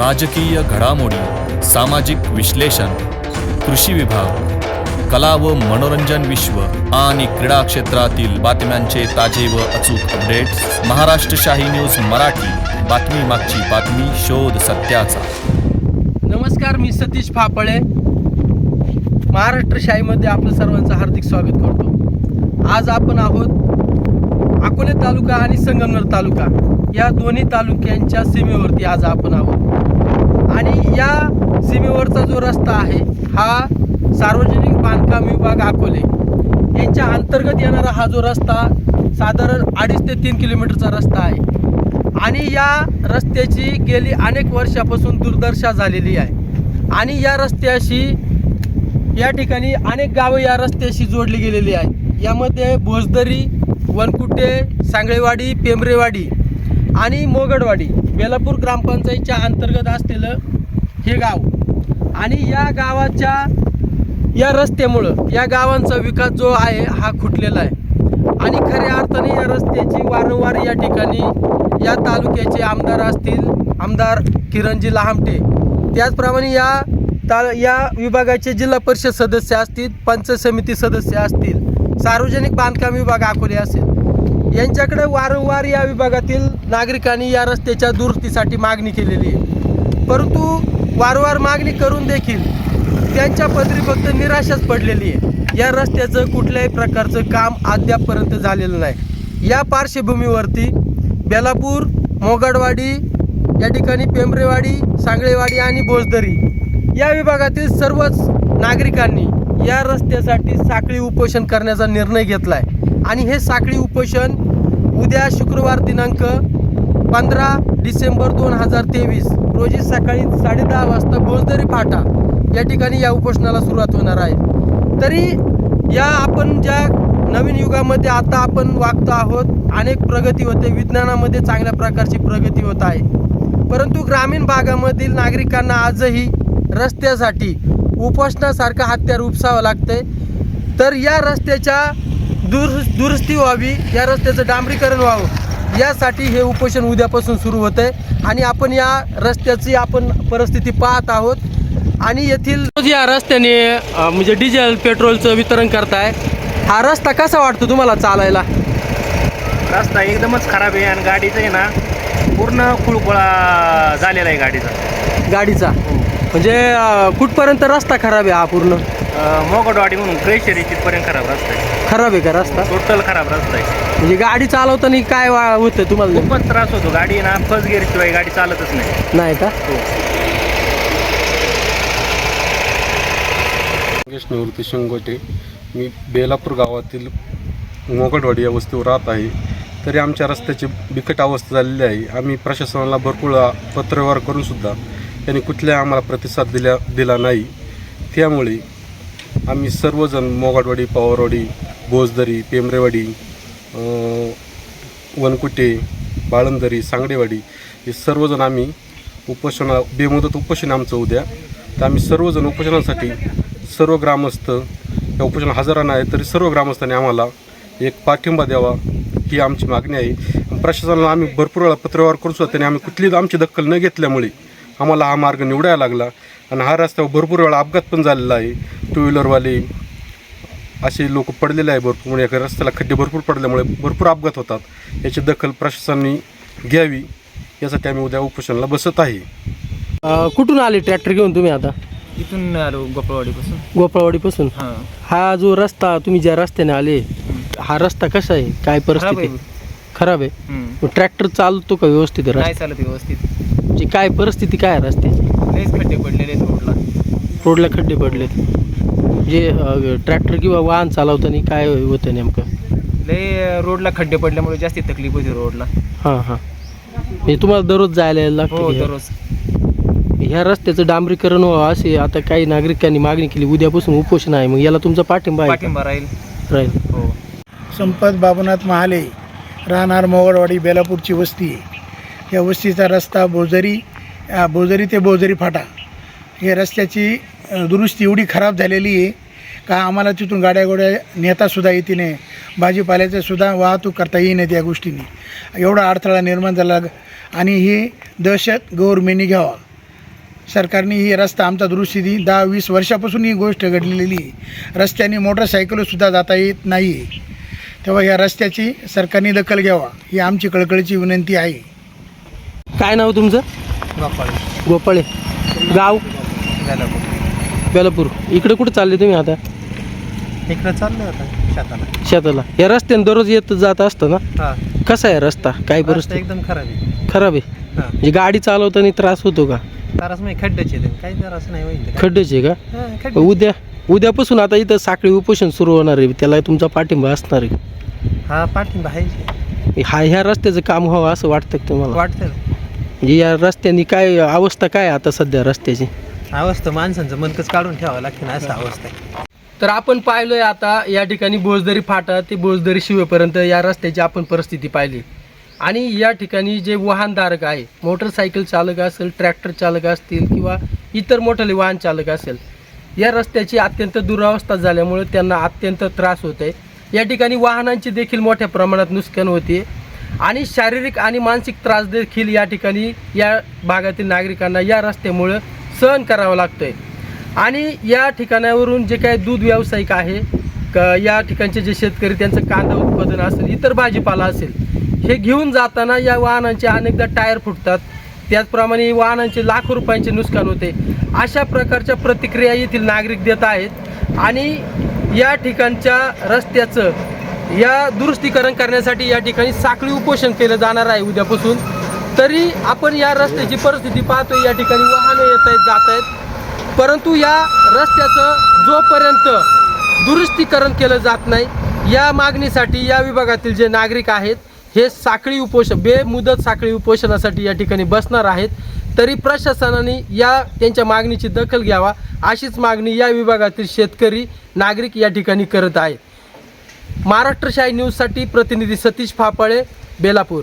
राजकीय घडामोडी सामाजिक विश्लेषण कृषी विभाग कला व मनोरंजन विश्व आणि क्रीडा क्षेत्रातील बातम्यांचे ताजे व अचूक अपडेट्स महाराष्ट्र शाही न्यूज मराठी. बातमी मागची बातमी शोध सत्याचा. नमस्कार मी सतीश फापळे. महाराष्ट्र शाहीमध्ये आपलं सर्वांचं हार्दिक स्वागत करतो. आज आपण आहोत अकोले तालुका आणि संगमनेर तालुका. या दोन्ही तालुक्यांच्या सीमेवरती आज आपण आहोत. आणि या सीमेवरचा जो रस्ता आहे हा सार्वजनिक बांधकाम विभाग अकोले. यांच्या अंतर्गत येणारा हा जो रस्ता साधारण अडीच ते तीन किलोमीटरचा रस्ता आहे. आणि या रस्त्याची गेली अनेक वर्षापासून दुर्दशा झालेली आहे. आणि या रस्त्याशी या ठिकाणी अनेक गावं या रस्त्याशी जोडली गेलेली आहेत. यामध्ये भोजदरी वनकुटे सांगळेवाडी पेंबरेवाडी आणि मोगडवाडी बेलापूर ग्रामपंचायतच्या अंतर्गत असलेलं हे गाव. आणि या गावाच्या या रस्त्यामुळं या गावांचा विकास जो आहे हा खुटलेला आहे. आणि खऱ्या अर्थाने या रस्त्याची वारंवार या ठिकाणी या तालुक्याचे आमदार असतील आमदार किरणजी लहामटे. त्याचप्रमाणे या ता या विभागाचे जिल्हा परिषद सदस्य असतील पंचायत समिती सदस्य असतील सार्वजनिक बांधकाम विभाग अकोले असेल. यांच्याकडे वारंवार या विभागातील नागरिकांनी या रस्त्याच्या दुरुस्तीसाठी मागणी केलेली आहे. परंतु वारंवार मागणी करून देखील त्यांच्या पदरी फक्त निराशाच पडलेली आहे. या रस्त्याचं कुठल्याही प्रकारचं काम अद्यापपर्यंत झालेलं नाही. या पार्श्वभूमीवरती बेलापूर मोगडवाडी या ठिकाणी पेंबरेवाडी सांगळेवाडी आणि बोजदरी या विभागातील सर्वच नागरिकांनी या रस्त्यासाठी साखळी उपोषण करण्याचा निर्णय घेतला आहे आणि हे साखळी उपोषण उद्या शुक्रवार दिनांक पंधरा डिसेंबर दोन हजार तेवीस रोजी सकाळी साडेदहा वाजता भोजदरी फाटा या ठिकाणी या उपोषणाला सुरुवात होणार आहे. तरी या आपण ज्या नवीन युगामध्ये आता आपण वागतो आहोत अनेक प्रगती होते विज्ञानामध्ये चांगल्या प्रकारची प्रगती होत आहे. परंतु ग्रामीण भागामधील नागरिकांना आजही रस्त्यासाठी उपोषणासारखं हत्यार उपसावं लागतंय. तर या रस्त्याच्या दुर दुरुस्ती व्हावी या रस्त्याचं डांबरीकरण व्हावं यासाठी हे उपोषण उद्यापासून सुरू होतं आहे आणि आपण या रस्त्याची आपण परिस्थिती पाहत आहोत. आणि येथील या रस्त्याने म्हणजे डिझेल पेट्रोलचं वितरण करताय. हा रस्ता कसा वाटतो तुम्हाला चालायला? रस्ता एकदमच खराब आहे आणि गाडीचं आहे ना पूर्ण खुळखुळा झालेला आहे गाडीचा. गाडीचा? म्हणजे कुठपर्यंत रस्ता खराब आहे हा पूर्ण? मोगडवाडी म्हणून क्रेशरी तिथपर्यंत खराब रस्ता आहे. खराब आहे का रस्ता? टोटल खराब रस्ता आहे. म्हणजे गाडी चालवताना काय वा- होतं तुम्हाला? खूपच त्रास होतो. गाडी आहे ना फर्स्ट गिअरशिवाय गाडी चालतच नाही. नाही का? हो. योगेश निवृत्ती शिंगोटे. मी बेलापूर गावातील मोगडवाडी या वस्तीवर राहत आहे. तरी आमच्या रस्त्याची बिकट अवस्था झालेली आहे. आम्ही प्रशासनाला भरपूर पत्रव्यवहार करूनसुद्धा त्यांनी कुठल्या आम्हाला प्रतिसाद दिल्या दिला नाही. त्यामुळे आम्ही सर्वजण मोगाडवाडी पवारवाडी भोजदरी पेमरेवाडी वनकुटे बाळंदरी सांगडेवाडी हे सर्वजण आम्ही उपोषणा बेमुदत उपोषण आमचं उद्या. तर आम्ही सर्वजण उपोषणासाठी सर्व ग्रामस्थ या उपोषण हजर आहे तरी सर्व ग्रामस्थांनी आम्हाला एक पाठिंबा द्यावा ही आमची मागणी आहे. प्रशासनाला आम्ही भरपूर वेळा पत्रव्यवहार करू सुद्धा त्यांनी आम्ही कुठलीच आमची दखल न घेतल्यामुळे आम्हाला हा मार्ग निवडायला लागला. आणि हा रस्त्यावर भरपूर वेळा अपघात पण झालेला आहे. टू व्हीलरवाले असे लोक पडलेले आहे भरपूर. म्हणजे या रस्त्याला खड्डे भरपूर पडल्यामुळे भरपूर अपघात होतात. याची दखल प्रशासनाने घ्यावी यासाठी आम्ही उद्या उपोषणाला बसत आहे. कुठून आले ट्रॅक्टर घेऊन तुम्ही आता? इथून आलो गोपाळवाडीपासून. गोपाळवाडीपासून? हां. हा जो रस्ता तुम्ही ज्या रस्त्याने आले हा रस्ता कसा आहे? काय परिस्थिती? आहे. खराब आहे? ट्रॅक्टर चालतो का व्यवस्थित नाही चालत व्यवस्थित. म्हणजे काय परिस्थिती काय आहे रस्त्याची? खड्डे पडलेले रोडला. रोडला खड्डे पडलेत. म्हणजे ट्रॅक्टर किंवा वाहन चालवताना काय होतं नेमकं? लय रोडला खड्डे पडल्यामुळे जास्त तकलीफ होती रोडला. हां हां. म्हणजे तुम्हाला दररोज जायला यायला लागतं हो का? दररोज. ह्या रस्त्याचं डांबरीकरण व्हावं असे आता काही नागरिकांनी मागणी केली उद्यापासून उपोषण आहे. मग याला तुमचा पाठिंबा आहे का? पाठिंबा राहील. राहील. हो. संपत बाबुनाथ महाले राहणार मोगडवाडी बेलापूरची वस्ती. आहे या वस्तीचा रस्ता बोजरी अ, बोजरी ते बोजरी फाटा. हे रस्त्याची दुरुस्ती एवढी खराब झालेली आहे का आम्हाला तिथून गाड्या गोड्या नेतासुद्धा येते नाही भाजीपाल्याचं सुद्धा वाहतूक करता येईन या गोष्टींनी. एवढा अडथळा निर्माण झाला आणि ही दहशत गव्हर्मेंटने घ्यावा. सरकारने ही रस्ता आमचा दुरुस्ती दी दहा वीस वर्षापासून ही गोष्ट घडलेली आहे. रस्त्याने मोटरसायकलसुद्धा जाता येत नाही. आहे तेव्हा या रस्त्याची सरकारने दखल घ्यावा ही आमची कळकळीची विनंती आहे. काय नाव तुमचं? गोपाळे. गाव? बेलापूर. इकडे कुठे चालले तुम्ही आता? इकडं चाललं आता शेताला. शेताला. या रस्त्याने दररोज येत जात असतं ना? हा. कसा आहे रस्ता? काय परिस्थिती? एकदम खराब आहे. खराब आहे? हा. म्हणजे गाडी चालवताना त्रास होतो का? तारास नाही खड्ड्याचे काही तारास नाही होईल खड्डेच आहे का? उद्या उद्यापासून आता इथं साखळी उपोषण सुरू होणार आहे. त्याला तुमचा पाठिंबा असणार आहे. हा पाठिंबा आहे. हा ह्या रस्त्याचं काम व्हावं असं वाटतं का तुम्हाला? वाटतं म्हणजे या रस्त्याने काय अवस्था काय आहे आता सध्या रस्त्याची? अवस्था माणसांचं मनकच काढून ठेवावं लागते ना असं अवस्था आहे. तर आपण पाहिलोय आता या ठिकाणी बोजदरी फाटा ते बोजदरी शिवेपर्यंत या रस्त्याची आपण परिस्थिती पाहिली. आणि या ठिकाणी जे वाहनधारक आहे मोटरसायकल चालक असेल ट्रॅक्टर चालक असतील किंवा इतर मोठाले वाहन चालक असेल या रस्त्याची अत्यंत दुरावस्था झाल्यामुळे त्यांना अत्यंत त्रास होत आहे या ठिकाणी वाहनांची देखील मोठ्या प्रमाणात नुकसान होते. आणि शारीरिक आणि मानसिक त्रास देखील या ठिकाणी या भागातील नागरिकांना या रस्त्यामुळं सहन करावा लागतोय. आणि या ठिकाणावरून जे काही दूध व्यावसायिक आहे क या ठिकाणचे जे शेतकरी त्यांचं कांदा उत्पादन असेल इतर भाजीपाला असेल हे घेऊन जाताना या वाहनांचे अनेकदा टायर फुटतात. त्याचप्रमाणे वाहनांचे लाखो रुपयांचे नुकसान होते. अशा प्रकारच्या प्रतिक्रिया येथील नागरिक देत आहेत. आणि या ठिकाणच्या रस्त्याचं या दुरुस्तीकरण करण्यासाठी या ठिकाणी साखळी उपोषण केलं जाणार आहे उद्यापासून. तरी आपण या रस्त्याची परिस्थिती पाहतो या ठिकाणी वाहनं येत आहेत जात आहेत. परंतु या रस्त्याचं जोपर्यंत दुरुस्तीकरण केलं जात नाही या मागणीसाठी या विभागातील जे नागरिक आहेत हे साखळी उपोषण बेमुदत साखळी उपोषणासाठी या ठिकाणी बसणार आहेत. तरी प्रशासनाने या त्यांच्या मागणीची दखल घ्यावा अशीच मागणी या विभागातील शेतकरी नागरिक या ठिकाणी करत आहेत. महाराष्ट्रशाही न्यूजसाठी प्रतिनिधी सतीश फापळे बेलापूर.